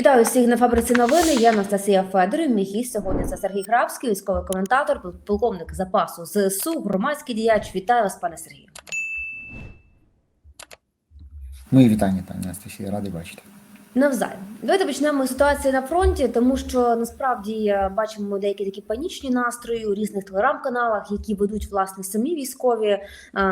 Вітаю всіх на фабриці новини. Я Анастасія Федорів. Мій гість сьогодні це Сергій Грабський, військовий коментатор, полковник запасу ЗСУ, громадський діяч. Вітаю вас, пане Сергію. Мої вітання, пані Анастасія, радий бачити. Навзаєм. Давайте почнемо з ситуації на фронті, тому що насправді е, бачимо деякі такі панічні настрої у різних телеграм-каналах, які ведуть власне самі військові. Е,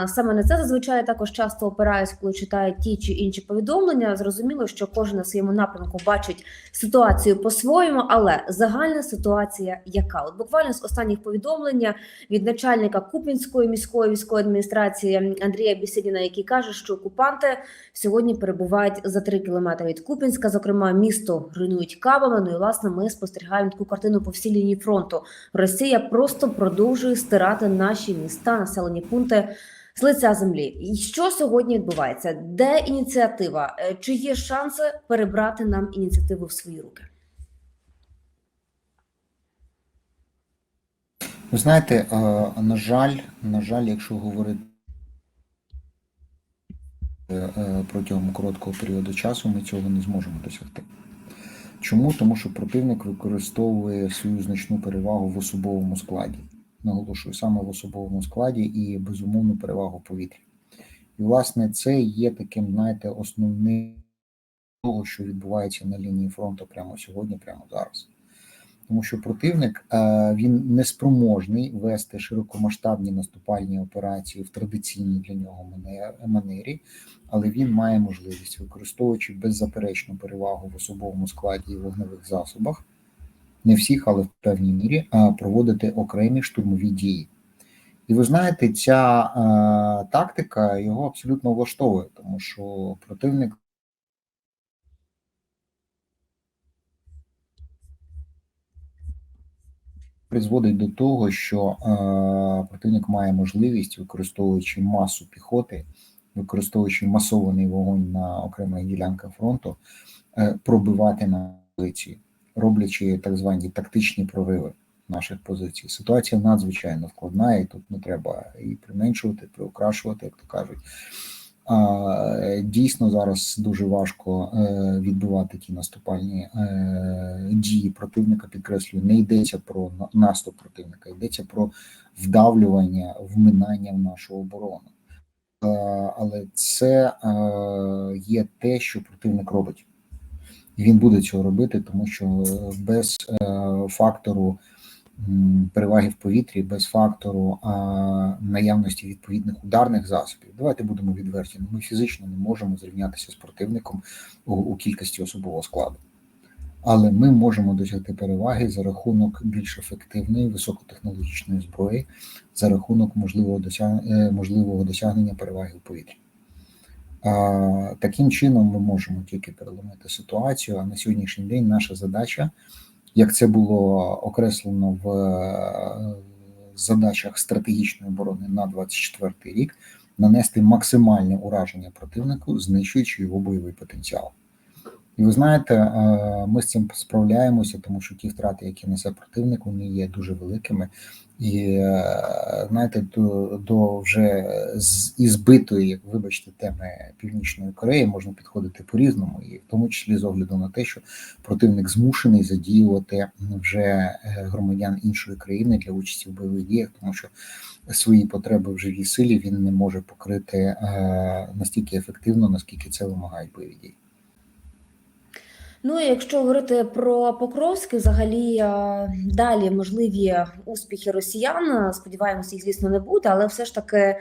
Саме на це зазвичай також часто опираюсь, коли читають ті чи інші повідомлення. Зрозуміло, що кожен на своєму напрямку бачить ситуацію по-своєму, але загальна ситуація яка? От буквально з останніх повідомлення від начальника Купінської міської військової адміністрації Андрія Бісідіна, який каже, що окупанти сьогодні перебувають за три кілометри від Купінська. Зокрема, місто руйнують кабами. Ну і власне ми спостерігаємо таку картину по всій лінії фронту. Росія просто продовжує стирати наші міста, населені пункти. З лиця землі, і що сьогодні відбувається? Де ініціатива? Е, Чи є шанси перебрати нам ініціативу в свої руки? Ви знаєте, е, на жаль, на жаль, якщо говорити протягом короткого періоду часу, ми цього не зможемо досягти. Чому? Тому що противник використовує свою значну перевагу в особовому складі. Наголошую, саме в особовому складі і безумовну перевагу в повітрі. І, власне, це є таким, знаєте, основним того, що відбувається на лінії фронту прямо сьогодні, прямо зараз. Тому що противник е, він не вести широкомасштабні наступальні операції в традиційній для нього манері, але він має можливість, використовуючи беззаперечну перевагу в особовому складі і вогневих засобах, не всіх, але в певній мірі, е, проводити окремі штурмові дії. І ви знаєте, ця е, тактика його абсолютно влаштовує, тому що противник призводить до того, що е, противник має можливість, використовуючи масу піхоти, використовуючи масований вогонь на окремих ділянках фронту, е, пробивати на позиції, роблячи так звані тактичні прориви наших позицій. Ситуація надзвичайно складна, і тут не треба і применшувати, приукрашувати, як то кажуть. Дійсно, зараз дуже важко е, відбивати ті наступальні е, дії противника. Підкреслюю, не йдеться про наступ противника, йдеться про вдавлювання, вминання в нашу оборону. Е, Але це є те, що противник робить. І він буде цього робити, тому що без фактору переваги в повітрі, без фактору а, наявності відповідних ударних засобів. Давайте будемо відверті. ну, Ми фізично не можемо зрівнятися з противником у, у кількості особового складу. Але ми можемо досягти переваги за рахунок більш ефективної високотехнологічної зброї, за рахунок можливого досягнення, можливого досягнення переваги в повітрі. Таким чином ми можемо тільки переломити ситуацію. А на сьогоднішній день наша задача, як це було окреслено в е, задачах стратегічної оборони на 24 рік, нанести максимальне ураження противнику, знищуючи його бойовий потенціал. І ви знаєте, е, ми з цим справляємося, тому що ті втрати, які несе противник, вони є дуже великими. І е, знаєте, до, до вже з і збитої, як вибачте, теми Північної Кореї можна підходити по-різному, і в тому числі з огляду на те, що противник змушений задіювати вже е, громадян іншої країни для участі в бойових діях, тому що свої потреби в живій силі він не може покрити е, настільки ефективно, наскільки це вимагають бойові дії. Ну якщо говорити про Покровськ, взагалі е, далі можливі успіхи росіян. Сподіваємося, їх звісно не буде, але все ж таки е,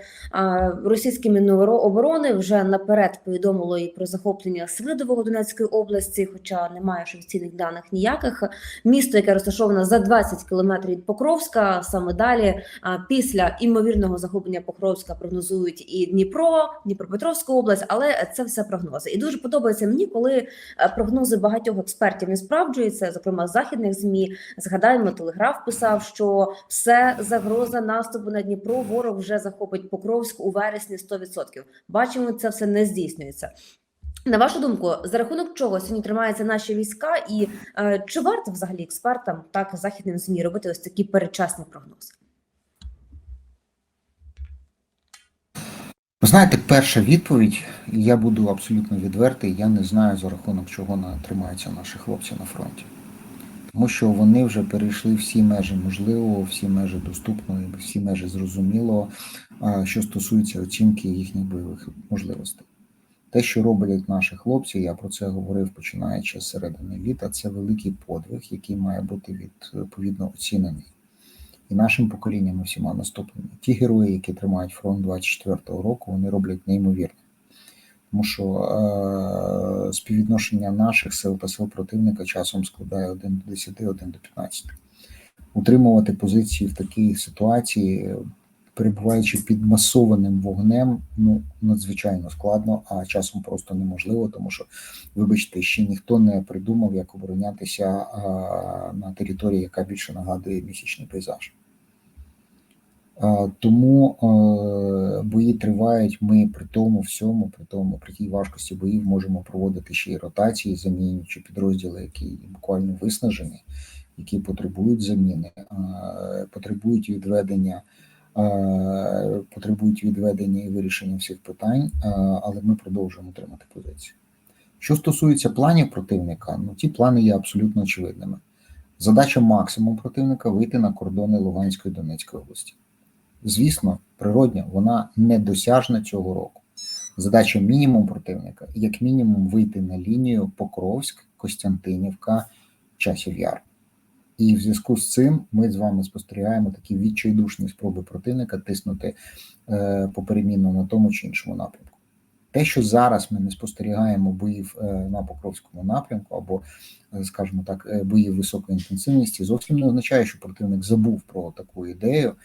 російські Міноборони вже наперед повідомило і про захоплення Свидового Донецької області, хоча немає ж офіційних даних ніяких. Місто, яке розташоване за 20 кілометрів від Покровська, саме далі е, після імовірного захоплення Покровська прогнозують і Дніпро, Дніпропетровську область, але це все прогнози. І дуже подобається мені, коли е, прогнози багатьох експертів не справджуються, зокрема західних змі. Згадаємо, телеграф писав, що все загроза наступу на Дніпро. Ворог вже захопить Покровськ у вересні 100%. Бачимо, це все не здійснюється. На вашу думку, за рахунок чого сьогодні тримаються наші війська, і е, чи варто взагалі експертам так західним змі робити ось такі передчасні прогнози? Знаєте, перша відповідь, я буду абсолютно відвертий, я не знаю за рахунок чого тримаються наші хлопці на фронті. Тому що вони вже перейшли всі межі можливого, всі межі доступного, всі межі зрозумілого, що стосується оцінки їхніх бойових можливостей. Те, що роблять наші хлопці, я про це говорив починаючи з середини літа, це великий подвиг, який має бути відповідно оцінений. І нашим поколінням і всіма наступними. Ті герої, які тримають фронт 24-го року, вони роблять неймовірно. Тому що е, співвідношення наших сил та сил противника часом складає 1 до 10, 1 до 15. Утримувати позиції в такій ситуації, перебуваючи під масованим вогнем, ну надзвичайно складно, а часом просто неможливо, тому що, вибачте, ще ніхто не придумав, як оборонятися а, на території, яка більше нагадує місячний пейзаж. А, Тому е, бої тривають. Ми при тому всьому, при тому, при тій важкості боїв можемо проводити ще й ротації, замінюючи підрозділи, які буквально виснажені, які потребують заміни, е, потребують відведення, потребують відведення і вирішення всіх питань, е, але ми продовжуємо тримати позиції. Що стосується планів противника, ну ті плани є абсолютно очевидними. Задача максимум противника вийти на кордони Луганської Донецької області. Звісно, природньо, вона недосяжна цього року. Задача мінімум противника, як мінімум, вийти на лінію Покровськ, Костянтинівка, Часів Яр. І в зв'язку з цим ми з вами спостерігаємо такі відчайдушні спроби противника тиснути е, поперемінно на тому чи іншому напрямку. Те, що зараз ми не спостерігаємо боїв е, на Покровському напрямку, або, е, скажімо так, боїв високої інтенсивності, зовсім не означає, що противник забув про таку ідею.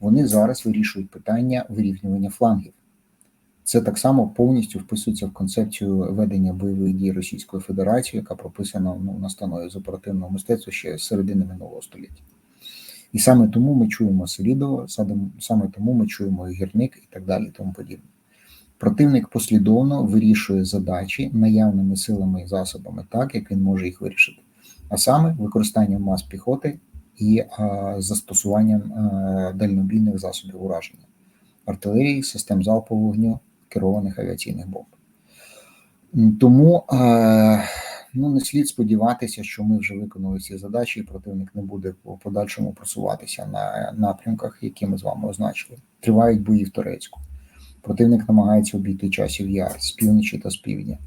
Вони зараз вирішують питання вирівнювання флангів. Це так само повністю вписується в концепцію ведення бойових дій Російської Федерації, яка прописана ну, на станові з оперативного мистецтва ще з середини минулого століття. І саме тому ми чуємо Селідова, саме тому ми чуємо гірник і так далі, і тому подібне. Противник послідовно вирішує задачі наявними силами і засобами так, як він може їх вирішити, а саме використанням мас піхоти і а, застосуванням а, дальнобійних засобів ураження, артилерії, систем залпового вогню, керованих авіаційних бомб. Тому а, ну, не слід сподіватися, що ми вже виконали ці задачі, і противник не буде по подальшому просуватися на напрямках, які ми з вами означили. Тривають бої в Турецьку. Противник намагається обійти часів яр з півночі та з півдня.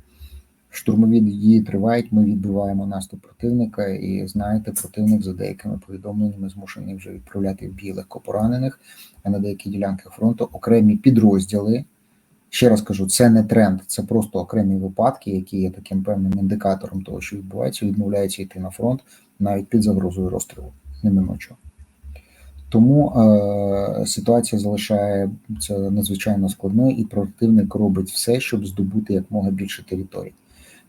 Штурмові дії тривають, ми відбиваємо наступ противника, і знаєте, противник за деякими повідомленнями змушений вже відправляти в бій легкопоранених, а на деякі ділянки фронту окремі підрозділи. Ще раз кажу, це не тренд, це просто окремі випадки, які є таким певним індикатором того, що відбувається, відмовляються йти на фронт навіть під загрозою розстрілу неминучого. Тому е, ситуація залишає це надзвичайно складною, і противник робить все, щоб здобути якмога більше територій.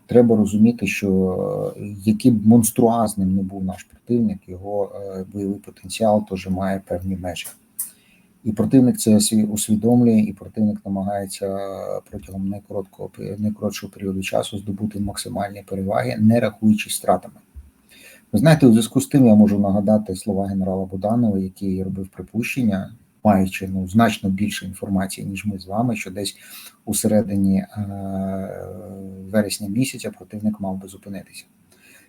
Треба розуміти, що який б монструазним не був наш противник, його е, бойовий потенціал теж має певні межі. І противник це усвідомлює, і противник намагається протягом найкороткого найкоротшого періоду часу здобути максимальні переваги, не рахуючись стратами. Ви знаєте, у зв'язку з тим я можу нагадати слова генерала Буданова, який робив припущення, маючи ну значно більше інформації, ніж ми з вами, що десь у середині е- вересня місяця противник мав би зупинитися.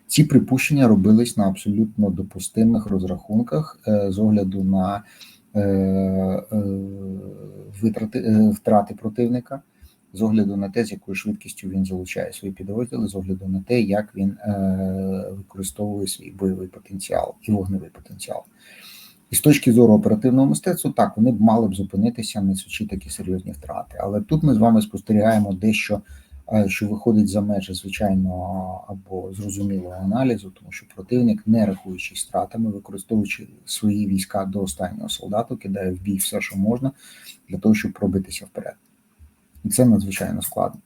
Ці припущення робились на абсолютно допустимих розрахунках е- з огляду на витрати е- втрати противника з огляду на те, з якою швидкістю він залучає свої підрозділи, з огляду на те, як він е, використовує свій бойовий потенціал і вогневий потенціал. І з точки зору оперативного мистецтва, так вони б мали б зупинитися, несучи такі серйозні втрати. Але тут ми з вами спостерігаємо дещо, е, що виходить за межі звичайного або зрозумілого аналізу, тому що противник, не рахуючись втратами, використовуючи свої війська до останнього солдату, кидає в бій все, що можна, для того, щоб пробитися вперед. І це надзвичайно складно.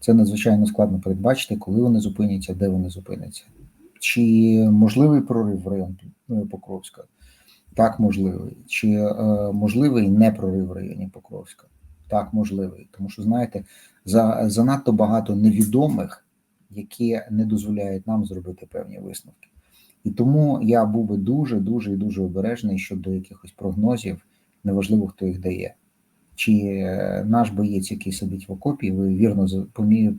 Це надзвичайно складно передбачити, коли вони зупиняться, де вони зупиняться. Чи можливий прорив в район Покровська? Так, можливий. Чи е, можливий не прорив в районі Покровська? Так, можливий. Тому що, знаєте, за, занадто багато невідомих, які не дозволяють нам зробити певні висновки. І тому я був би дуже, дуже і дуже обережний щодо якихось прогнозів, неважливо, хто їх дає. чи е, наш боєць, який сидить в окопі, ви вірно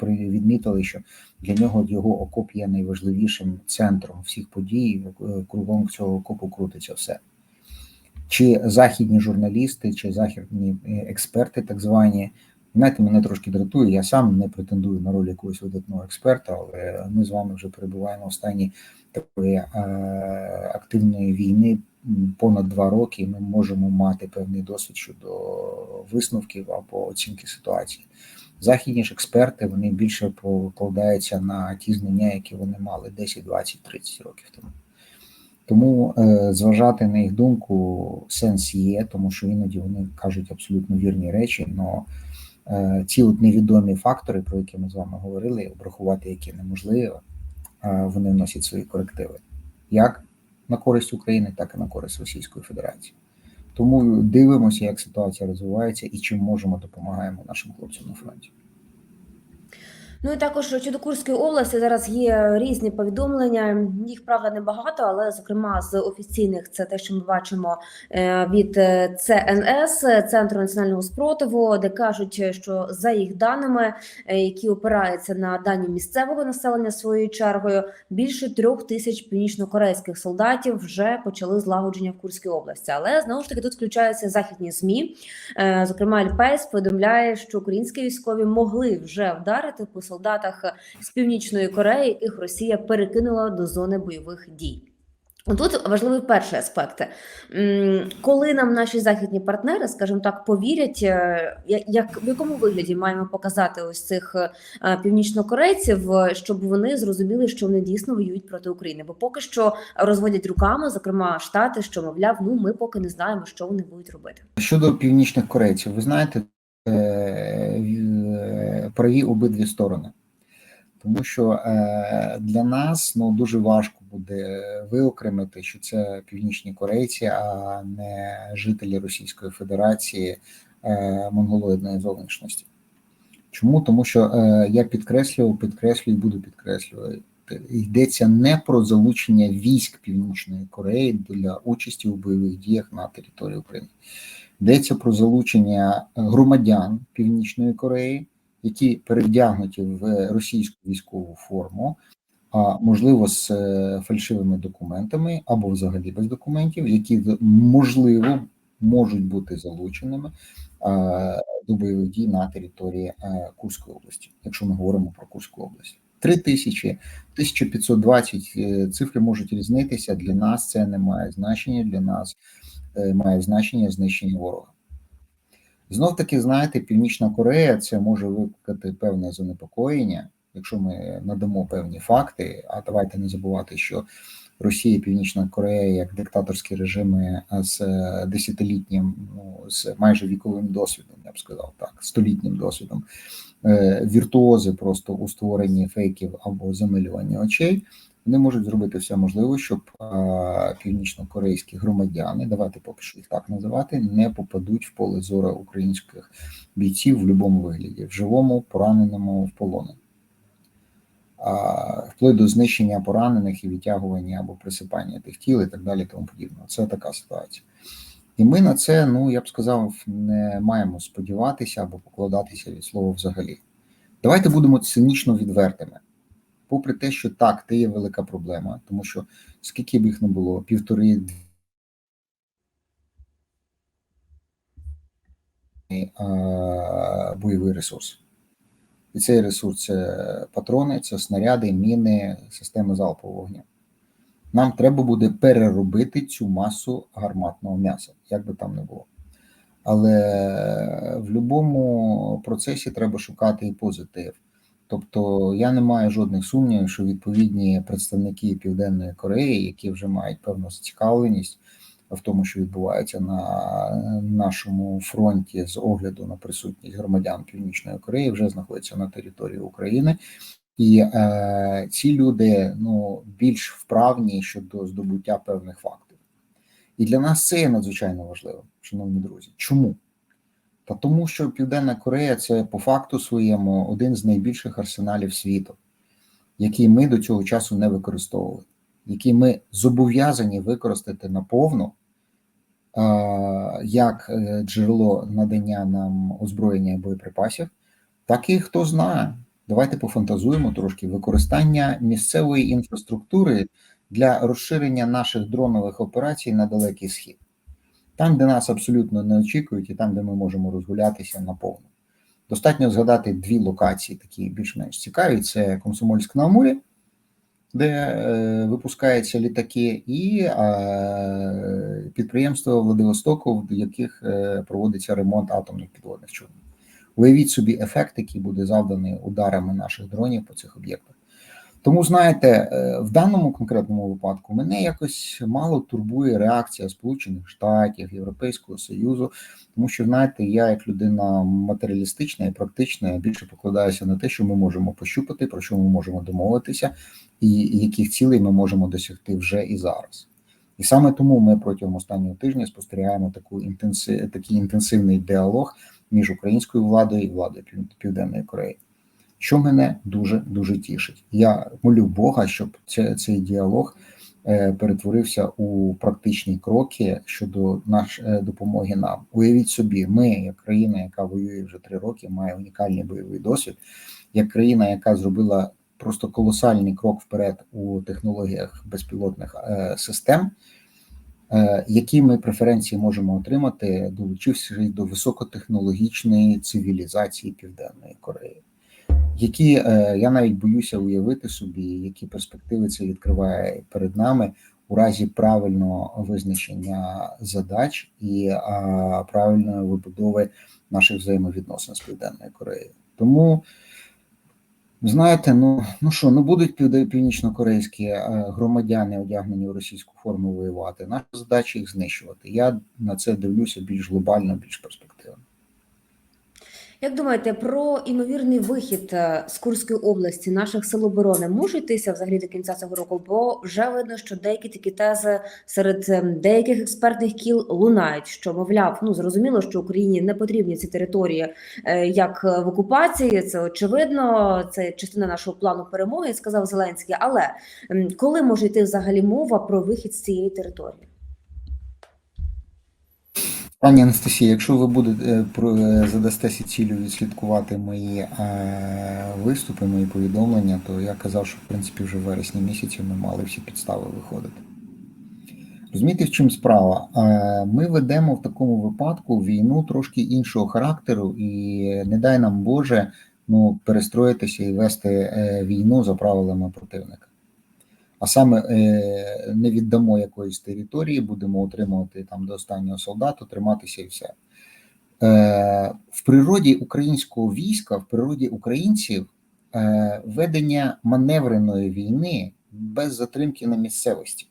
відмітили, що для нього його окоп є найважливішим центром всіх подій. е, Кругом цього окопу крутиться все. Чи західні журналісти, чи західні е, експерти, так звані, знаєте, мене трошки дратує. Я сам не претендую на роль якогось видатного експерта, але ми з вами вже перебуваємо в стані такої е, активної війни понад два роки. і Ми можемо мати певний досвід щодо висновків або оцінки ситуації. Західні ж експерти вони більше покладаються на ті знання, які вони мали 10, 20, 30 років тому. Тому е, зважати на їх думку сенс є, тому що іноді вони кажуть абсолютно вірні речі. але ці от невідомі фактори, про які ми з вами говорили, обрахувати які неможливо, е, вони вносять свої корективи як на користь України, так і на користь Російської Федерації. Тому дивимося, як ситуація розвивається і чим можемо допомагаємо нашим хлопцям на фронті. Ну і також щодо Курської області зараз є різні повідомлення. Їх правда небагато, але зокрема з офіційних це те, що ми бачимо е, від е, ЦНС Центру національного спротиву, де кажуть, що за їх даними, е, які опираються на дані місцевого населення своєю чергою, більше трьох тисяч північнокорейських солдатів вже почали злагодження в Курській області. Але знову ж таки тут включаються західні змі. Зокрема, Ельпейс повідомляє, що українські військові могли вже вдарити по солдатах з північної Кореї, яких Росія перекинула до зони бойових дій. Тут важливий перший аспект. Коли нам наші західні партнери, скажімо так, повірять, е, як в якому вигляді маємо показати ось цих е, північнокорейців, щоб вони зрозуміли, що вони дійсно воюють проти України. Бо поки що розводять руками, зокрема Штати, що мовляв, ну ми поки не знаємо, що вони будуть робити. Щодо північних корейців, ви знаєте, праві обидві сторони. Тому що е, для нас ну, дуже важко буде виокремити, що це північні корейці, а не жителі Російської Федерації е, монголоїдної зовнішності. Чому? Тому що е, я підкреслював, підкреслюю і буду підкреслювати. Йдеться не про залучення військ Північної Кореї для участі у бойових діях на території України. Йдеться про залучення громадян Північної Кореї, які перевдягнуті в російську військову форму, а можливо з е, фальшивими документами або взагалі без документів, які можливо можуть бути залученими е, до бойових дій на території е, Курської області, якщо ми говоримо про Курську область. 3 тисячі, 1520 е, цифри можуть різнитися. Для нас це не має значення. Для нас е, має значення знищення ворога. Знов таки, знаєте, Північна Корея це може викликати певне занепокоєння, якщо ми надамо певні факти. А давайте не забувати, що Росія і Північна Корея як диктаторські режими з десятилітнім, ну з майже віковим досвідом, я б сказав так, столітнім досвідом, е, віртуози просто у створенні фейків або замилюванні очей. Вони можуть зробити все можливе, щоб північно-корейські громадяни, давайте поки що їх так називати, не попадуть в поле зору українських бійців в будь-якому вигляді, в живому, пораненому, в полоні. А, вплоть до знищення поранених і відтягування або присипання тих тіл і так далі, тому подібне. Це така ситуація. І ми на це, ну я б сказав, не маємо сподіватися або покладатися від слова взагалі. Давайте будемо цинічно відвертими. Попри те, що так, це є велика проблема, тому що скільки б їх не було, півтори бойовий ресурс. І цей ресурс це патрони, це снаряди, міни, системи залпового вогню. Нам треба буде переробити цю масу гарматного м'яса, як би там не було. Але в будь-якому процесі треба шукати і позитив. Тобто я не маю жодних сумнівів, що відповідні представники Південної Кореї, які вже мають певну зацікавленість в тому, що відбувається на нашому фронті з огляду на присутність громадян Північної Кореї, вже знаходяться на території України, і е, ці люди ну більш вправні щодо здобуття певних фактів. І для нас це є надзвичайно важливо, шановні друзі. Чому? Та тому, що Південна Корея це по факту своєму один з найбільших арсеналів світу, який ми до цього часу не використовували, який ми зобов'язані використати наповну як е, джерело надання нам озброєння і боєприпасів, так і хто знає. Давайте пофантазуємо трошки використання місцевої інфраструктури для розширення наших дронових операцій на далекий схід, там, де нас абсолютно не очікують, і там, де ми можемо розгулятися наповну. Достатньо згадати дві локації, такі більш-менш цікаві: це Комсомольськ на Амурі, де е, випускаються літаки, і е, підприємство Владивостоку, в яких е, проводиться ремонт атомних підводних човнів. Уявіть собі ефект, який буде завданий ударами наших дронів по цих об'єктах. Тому, знаєте, е, в даному конкретному випадку мене якось мало турбує реакція Сполучених Штатів, Європейського Союзу, тому що, знаєте, я як людина матеріалістична і практична, більше покладаюся на те, що ми можемо пощупати, про що ми можемо домовитися, і яких цілей ми можемо досягти вже і зараз. І саме тому ми протягом останнього тижня спостерігаємо таку інтенсив, такий інтенсивний діалог між українською владою і владою Південної Кореї що мене дуже дуже тішить. Я молю Бога, щоб це, цей діалог е, перетворився у практичні кроки щодо наш е, допомоги нам. Уявіть собі, ми, як країна, яка воює вже три роки, має унікальний бойовий досвід, як країна, яка зробила просто колосальний крок вперед у технологіях безпілотних е, систем. Які ми преференції можемо отримати, долучившись до високотехнологічної цивілізації Південної Кореї? Які е, я навіть боюся уявити собі, які перспективи це відкриває перед нами у разі правильного визначення задач і правильної вибудови наших взаємовідносин з Південною Кореєю. Тому знаєте, ну ну що, ну будуть північно-корейські е, громадяни одягнені в російську форму воювати. Наша задача їх знищувати. Я на це дивлюся більш глобально, більш перспективно. Як думаєте, про імовірний вихід е, з Курської області наших сил оборони може йтися взагалі до кінця цього року? Бо вже видно, що деякі такі тези серед ем, деяких експертних кіл лунають, що мовляв, ну зрозуміло, що Україні не потрібні ці території е, як в окупації. Це очевидно, це частина нашого плану перемоги, сказав Зеленський. Але коли може йти взагалі мова про вихід з цієї території? Пані Анастасія, якщо ви будете е, е, задастеся цілю відслідкувати мої е, виступи, мої повідомлення, то я казав, що в принципі вже в вересні місяці ми мали всі підстави виходити. Розумієте, в чим справа? Ми ведемо в такому випадку війну трошки іншого характеру, і не дай нам Боже ну, перестроїтися і вести війну за правилами противника а саме е, не віддамо якоїсь території, будемо отримувати там до останнього солдата, триматися і все. Е, в природі українського війська, в природі українців е, ведення маневреної війни без затримки на місцевості.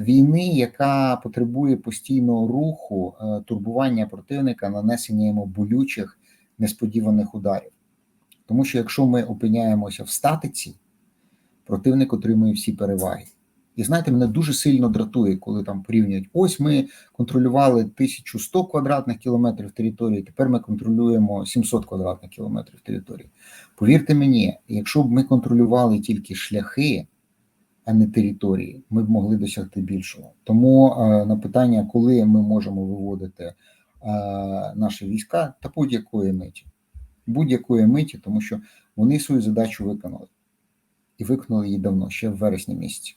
Війни, яка потребує постійного руху, турбування противника, нанесення йому болючих несподіваних ударів. Тому що якщо ми опиняємося в статиці, противник отримує всі переваги. І знаєте, мене дуже сильно дратує, коли там порівнюють: ось ми контролювали 1100 квадратних кілометрів території, тепер ми контролюємо 700 квадратних кілометрів території. Повірте мені, якщо б ми контролювали тільки шляхи, а не території, ми б могли досягти більшого. Тому е, на питання, коли ми можемо виводити е, наші війська, та будь-якої миті, будь-якої миті, тому що вони свою задачу виконали і виконали її давно, ще в вересні місяці.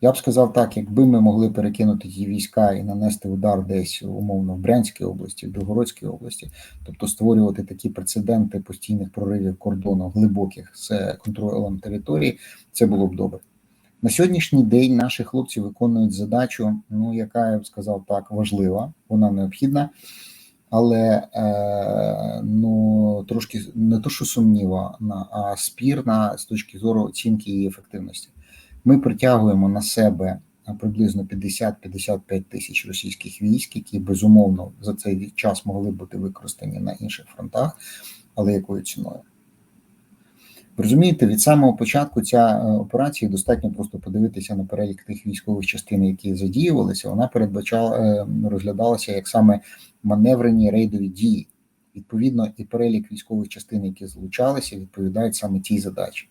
Я б сказав так, якби ми могли перекинути ті війська і нанести удар десь умовно в Брянській області, в Білгородській області, тобто створювати такі прецеденти постійних проривів кордону глибоких з контролем території, це було б добре. На сьогоднішній день наші хлопці виконують задачу, ну яка я б сказав так, важлива, вона необхідна але е, ну трошки не то, що сумніва, а спірна з точки зору оцінки її ефективності. Ми притягуємо на себе приблизно 50-55 тисяч російських військ, які безумовно за цей час могли бути використані на інших фронтах, але якою ціною. Розумієте, від самого початку ця е, операція достатньо просто подивитися на перелік тих військових частин, які задіювалися. Вона передбачала е, розглядалася як саме маневрені рейдові дії. Відповідно, і перелік військових частин, які залучалися, відповідають саме тій задачі.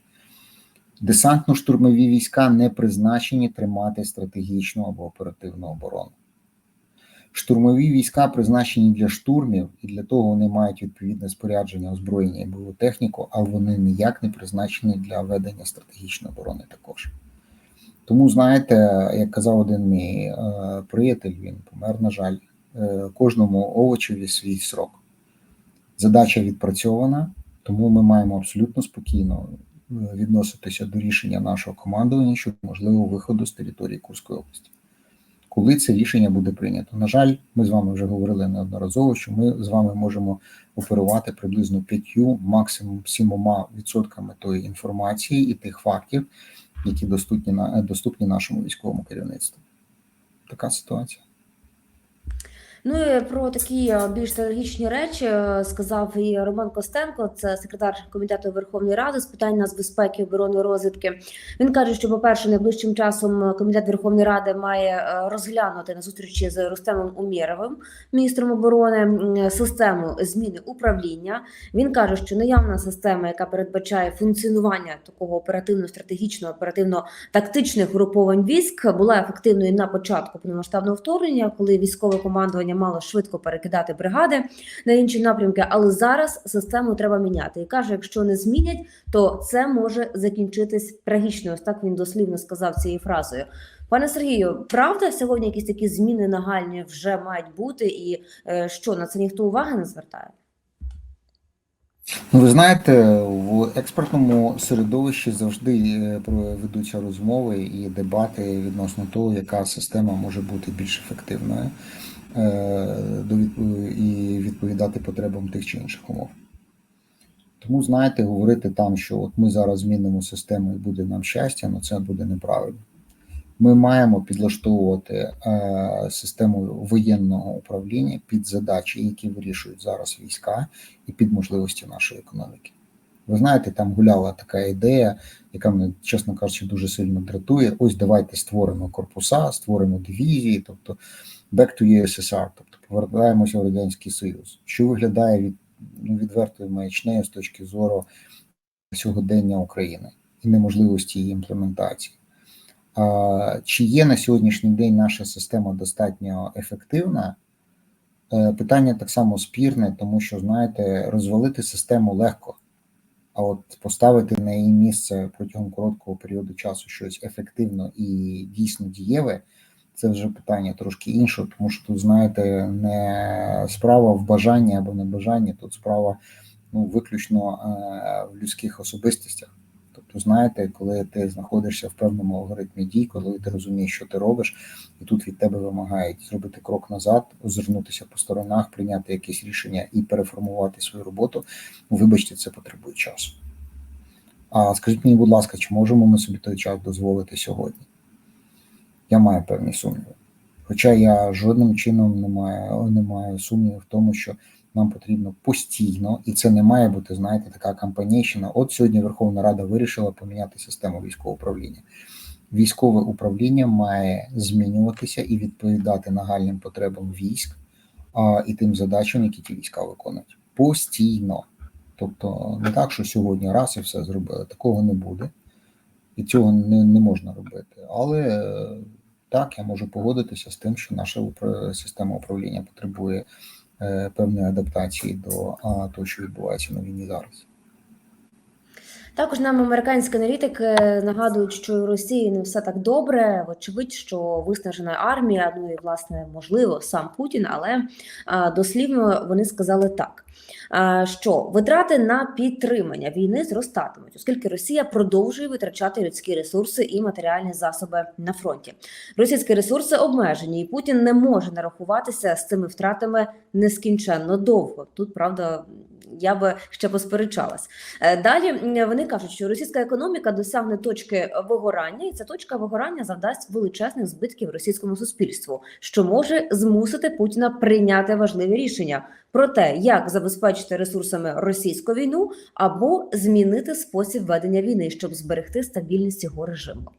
Десантно-штурмові війська не призначені тримати стратегічну або оперативну оборону. Штурмові війська призначені для штурмів, і для того вони мають відповідне спорядження, озброєння і бойову техніку, але вони ніяк не призначені для ведення стратегічної оборони також. Тому, знаєте, як казав один мій е, приятель, він помер, на жаль, е, кожному овочеві свій срок. Задача відпрацьована, тому ми маємо абсолютно спокійно е, відноситися до рішення нашого командування щодо можливого виходу з території Курської області. Коли це рішення буде прийнято? На жаль, ми з вами вже говорили неодноразово, що ми з вами можемо оперувати приблизно 5, максимум 7 відсотками тої інформації і тих фактів, які доступні на доступні нашому військовому керівництву. Така ситуація. Ну і про такі е, більш стратегічні речі е, сказав і Роман Костенко, це секретар комітету Верховної Ради з питань нацбезпеки, оборони розвідки. Він каже, що, по-перше, найближчим часом комітет Верховної Ради має е, розглянути на зустрічі з Рустемом Умєровим, міністром оборони, систему зміни управління. Він каже, що наявна система, яка передбачає функціонування такого оперативно-стратегічного, оперативно-тактичних груповань військ, була ефективною на початку повномасштабного вторгнення, коли військове командування мало швидко перекидати бригади на інші напрямки. Але зараз систему треба міняти. І каже, якщо не змінять, то це може закінчитись трагічно. Ось так він дослівно сказав цією фразою. Пане Сергію, правда, сьогодні якісь такі зміни нагальні вже мають бути, і е, що на це ніхто уваги не звертає? Ну, ви знаєте, в експертному середовищі завжди е, ведуться розмови і дебати відносно того, яка система може бути більш ефективною і відповідати потребам тих чи інших умов. Тому, знаєте, говорити там, що от ми зараз змінимо систему і буде нам щастя, ну це буде неправильно. Ми маємо підлаштовувати е, систему воєнного управління під задачі, які вирішують зараз війська, і під можливості нашої економіки. Ви знаєте, там гуляла така ідея, яка мене, чесно кажучи, дуже сильно дратує. Ось давайте створимо корпуса, створимо дивізії, тобто back to USSR, тобто повертаємося в Радянський Союз, що виглядає від ну, відвертою маячнею з точки зору сьогодення України і неможливості її імплементації. А, Чи є на сьогоднішній день наша система достатньо ефективна? Е, Питання так само спірне, тому що, знаєте, розвалити систему легко, а от поставити на її місце протягом короткого періоду часу щось ефективно і дійсно дієве, це вже питання трошки інше, тому що тут, знаєте, не справа в бажанні або небажанні, тут справа ну, виключно е, в людських особистостях. Тобто, знаєте, коли ти знаходишся в певному алгоритмі дій, коли ти розумієш, що ти робиш, і тут від тебе вимагають зробити крок назад, озирнутися по сторонах, прийняти якесь рішення і переформувати свою роботу. Вибачте, це потребує часу. А скажіть мені, будь ласка, чи можемо ми собі той час дозволити сьогодні? Я маю певні сумніви. Хоча я жодним чином не маю, не маю сумнівів в тому, що нам потрібно постійно, і це не має бути, знаєте, така кампанійщина. От сьогодні Верховна Рада вирішила поміняти систему військового управління. Військове управління має змінюватися і відповідати нагальним потребам військ а, і тим задачам, які ті війська виконують. Постійно. Тобто, не так, що сьогодні раз і все зробили. Такого не буде, і цього не, не можна робити. Але е, так, я можу погодитися з тим, що наша упра- система управління потребує е, певної адаптації до того, що відбувається на війні зараз. Також нам американські аналітики нагадують, що у Росії не все так добре. Вочевидь, що виснажена армія, ну і власне можливо сам Путін, але дослівно вони сказали так: що витрати на підтримання війни зростатимуть, оскільки Росія продовжує витрачати людські ресурси і матеріальні засоби на фронті. Російські ресурси обмежені, і Путін не може нарахуватися з цими втратами нескінченно довго. Тут правда. Я би ще посперечалась. Е, Далі вони кажуть, що російська економіка досягне точки вигорання, і ця точка вигорання завдасть величезних збитків російському суспільству, що може змусити Путіна прийняти важливі рішення про те, як забезпечити ресурсами російську війну або змінити спосіб ведення війни, щоб зберегти стабільність його режиму.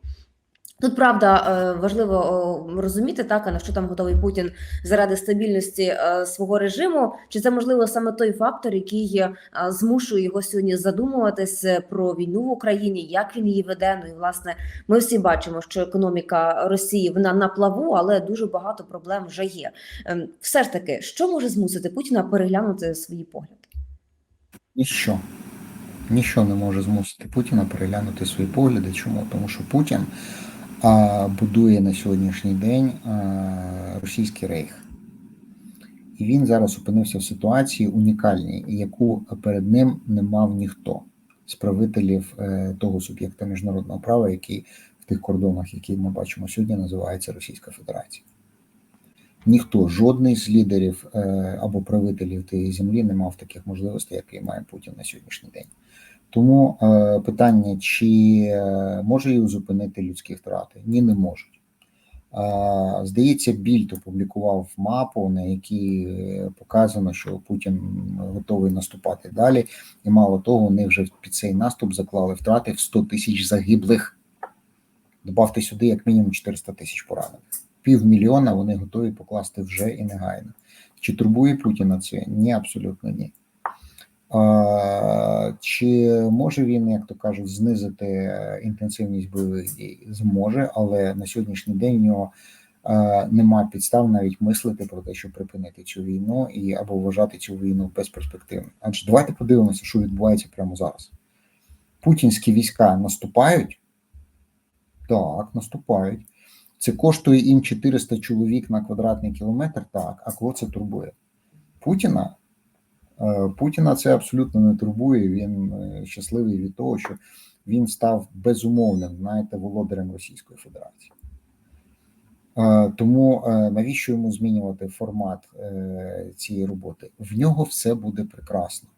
Тут правда е, важливо розуміти так, а на що там готовий Путін заради стабільності е, свого режиму. Чи це можливо саме той фактор, який е, змушує його сьогодні задумуватись е, про війну в Україні, як він її веде? Ну і власне ми всі бачимо, що економіка Росії вона на плаву, але дуже багато проблем вже є. Ем, Все ж таки, що може змусити Путіна переглянути свої погляди? Ніщо. Ніщо не може змусити Путіна переглянути свої погляди. Чому? Тому що Путін будує на сьогоднішній день російський рейх. І він зараз опинився в ситуації унікальній, яку перед ним не мав ніхто з правителів е, того суб'єкта міжнародного права, який в тих кордонах, які ми бачимо сьогодні, називається Російська Федерація. Ніхто, жодний з лідерів е, або правителів тієї землі не мав таких можливостей, які має Путін на сьогоднішній день. Тому е, питання, чи е, може його зупинити людські втрати? Ні, не можуть. Е, Здається, Більд опублікував мапу, на якій показано, що Путін готовий наступати далі, і мало того, вони вже під цей наступ заклали втрати в 100 тисяч загиблих. Добавте сюди як мінімум 400 тисяч поранених. Півмільйона вони готові покласти вже і негайно. Чи турбує Путіна це? Ні, абсолютно ні. Чи може він, як то кажуть, знизити е, інтенсивність бойових дій? Зможе, але на сьогоднішній день в нього е, немає підстав навіть мислити про те, щоб припинити цю війну і або вважати цю війну безперспективною. Адже давайте подивимося, що відбувається прямо зараз. Путінські війська наступають. Так, наступають. Це коштує їм 400 чоловік на квадратний кілометр. Так, а кого це турбує? Путіна? Е, Путіна це абсолютно не турбує. Він е, щасливий від того, що він став безумовним, знаєте, володарем Російської Федерації. Е, Тому навіщо йому змінювати формат цієї роботи? В нього все буде прекрасно.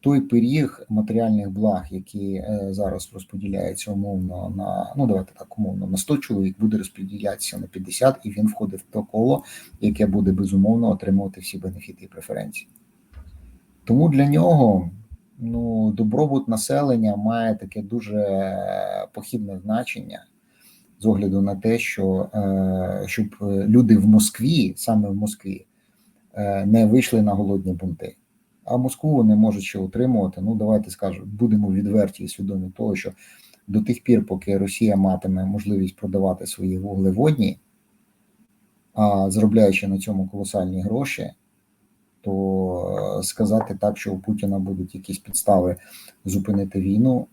Той пиріг матеріальних благ, які зараз розподіляються умовно на ну давайте так умовно на 100 чоловік, буде розподілятися на 50, і він входить в то коло, яке буде безумовно отримувати всі бенефіти і преференції. Тому для нього ну, добробут населення має таке дуже похідне значення з огляду на те, що е, щоб люди в Москві, саме в Москві, е, не вийшли на голодні бунти. А Москву вони можуть ще утримувати. Ну, давайте скажемо, будемо відверті і свідомі того, що до тих пір, поки Росія матиме можливість продавати свої вуглеводні, а заробляючи на цьому колосальні гроші, то е, сказати так, що у Путіна будуть якісь підстави зупинити війну,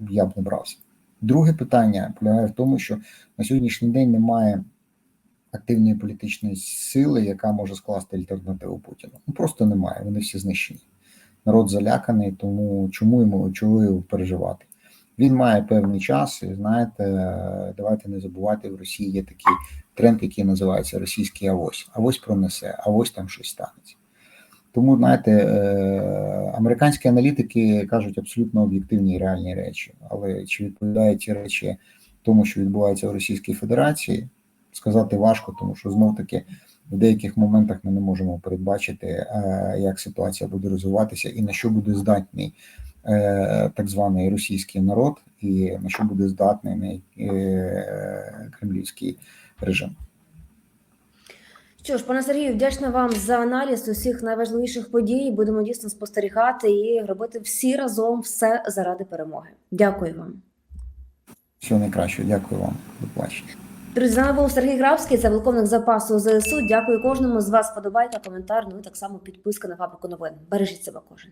я б не брався. Друге питання полягає в тому, що на сьогоднішній день немає активної політичної сили, яка може скласти альтернативу Путіну. Ну просто немає. Вони всі знищені. Народ заляканий, тому чому йому чого переживати? Він має певний час, і знаєте, давайте не забувати, в Росії є такий тренд, який називається російський авось. Авось пронесе, авось там щось станеться. Тому, знаєте, е, американські аналітики кажуть абсолютно об'єктивні і реальні речі. Але чи відповідають ці речі тому, що відбувається в Російській Федерації, сказати важко, тому що знов таки в деяких моментах ми не можемо передбачити, е, як ситуація буде розвиватися і на що буде здатний е, так званий російський народ, і на що буде здатний кремлівський режим. Що ж, пане Сергію, вдячна вам за аналіз усіх найважливіших подій. Будемо дійсно спостерігати і робити всі разом все заради перемоги. Дякую вам. Всього найкращого, дякую вам. До побачення. Друзі, з нами був Сергій Грабський, це полковник запасу ЗСУ. Дякую кожному з вас. Подобайка, коментар. Ну і так само підписка на фабрику новин. Бережіть себе кожен.